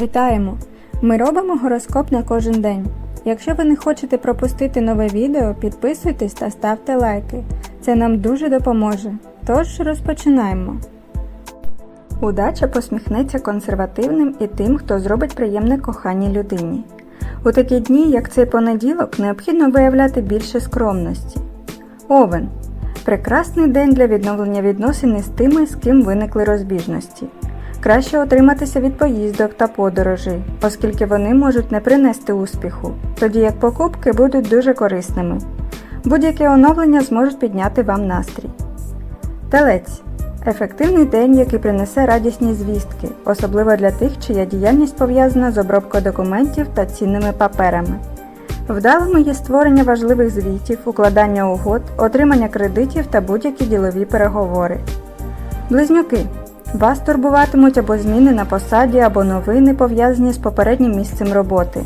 Вітаємо! Ми робимо гороскоп на кожен день. Якщо ви не хочете пропустити нове відео, підписуйтесь та ставте лайки. Це нам дуже допоможе. Тож розпочинаємо. Удача посміхнеться консервативним і тим, хто зробить приємне коханій людині. У такі дні, як цей понеділок, необхідно виявляти більше скромності. Овен. Прекрасний день для відновлення відносин із тими, з ким виникли розбіжності. Краще отриматися від поїздок та подорожей, оскільки вони можуть не принести успіху, тоді як покупки будуть дуже корисними. Будь-які оновлення зможуть підняти вам настрій. Телець ефективний день, який принесе радісні звістки, особливо для тих, чия діяльність пов'язана з обробкою документів та цінними паперами. Вдалими є створення важливих звітів, укладання угод, отримання кредитів та будь-які ділові переговори. Близнюки. Вас турбуватимуть або зміни на посаді, або новини, пов'язані з попереднім місцем роботи.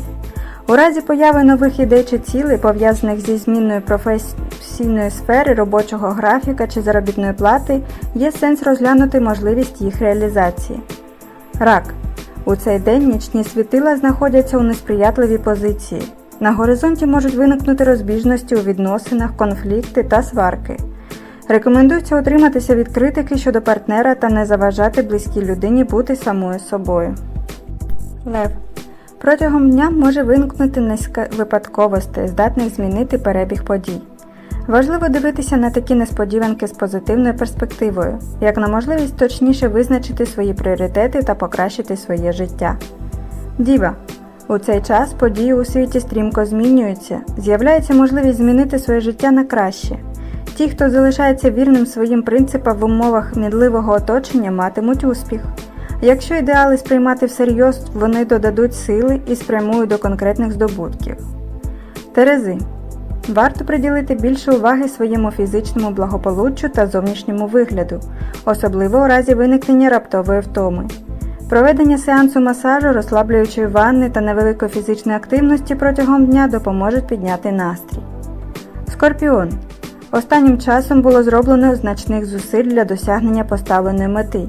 У разі появи нових ідей чи цілей, пов'язаних зі зміною професійної сфери, робочого графіка чи заробітної плати, є сенс розглянути можливість їх реалізації. Рак. У цей день нічні світила знаходяться у несприятливій позиції. На горизонті можуть виникнути розбіжності у відносинах, конфлікти та сварки. Рекомендується утриматися від критики щодо партнера та не заважати близькій людині бути самою собою. Лев. Протягом дня може виникнути низка випадковостей, здатних змінити перебіг подій. Важливо дивитися на такі несподіванки з позитивною перспективою, як на можливість точніше визначити свої пріоритети та покращити своє життя. Діва. У цей час події у світі стрімко змінюються, з'являється можливість змінити своє життя на краще. Ті, хто залишається вірним своїм принципам в умовах мідливого оточення, матимуть успіх. Якщо ідеали сприймати всерйоз, вони додадуть сили і спрямують до конкретних здобутків. Терези. Варто приділити більше уваги своєму фізичному благополуччю та зовнішньому вигляду, особливо у разі виникнення раптової втоми. Проведення сеансу масажу, розслаблюючої ванни та невеликої фізичної активності протягом дня допоможуть підняти настрій. Скорпіон. Останнім часом було зроблено значних зусиль для досягнення поставленої мети,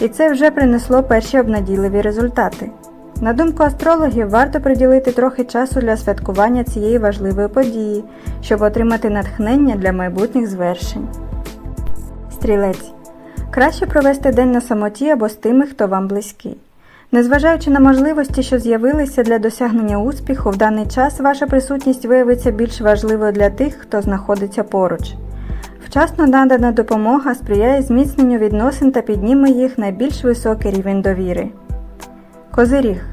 і це вже принесло перші обнадійливі результати. На думку астрологів, варто приділити трохи часу для святкування цієї важливої події, щоб отримати натхнення для майбутніх звершень. Стрілець. Краще провести день на самоті або з тими, хто вам близький. Незважаючи на можливості, що з'явилися для досягнення успіху, в даний час ваша присутність виявиться більш важливою для тих, хто знаходиться поруч. Вчасно надана допомога сприяє зміцненню відносин та підніме їх на більш високий рівень довіри. Козиріг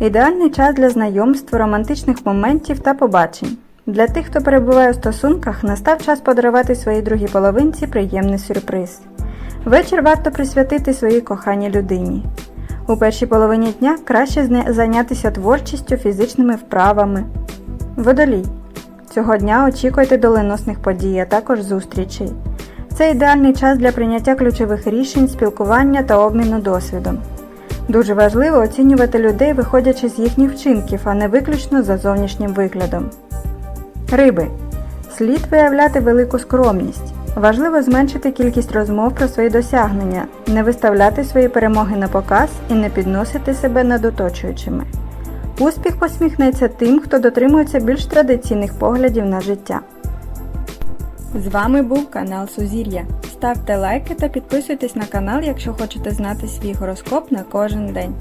ідеальний час для знайомств, романтичних моментів та побачень. Для тих, хто перебуває у стосунках, настав час подарувати своїй другій половинці приємний сюрприз. Вечір варто присвятити своїй коханій людині. У першій половині дня краще зайнятися творчістю, фізичними вправами. Водолій. Цього дня очікуйте доленосних подій, а також зустрічей. Це ідеальний час для прийняття ключових рішень, спілкування та обміну досвідом. Дуже важливо оцінювати людей, виходячи з їхніх вчинків, а не виключно за зовнішнім виглядом. Риби. Слід виявляти велику скромність. Важливо зменшити кількість розмов про свої досягнення, не виставляти свої перемоги на показ і не підносити себе над оточуючими. Успіх посміхнеться тим, хто дотримується більш традиційних поглядів на життя. З вами був канал Сузір'я. Ставте лайки та підписуйтесь на канал, якщо хочете знати свій гороскоп на кожен день.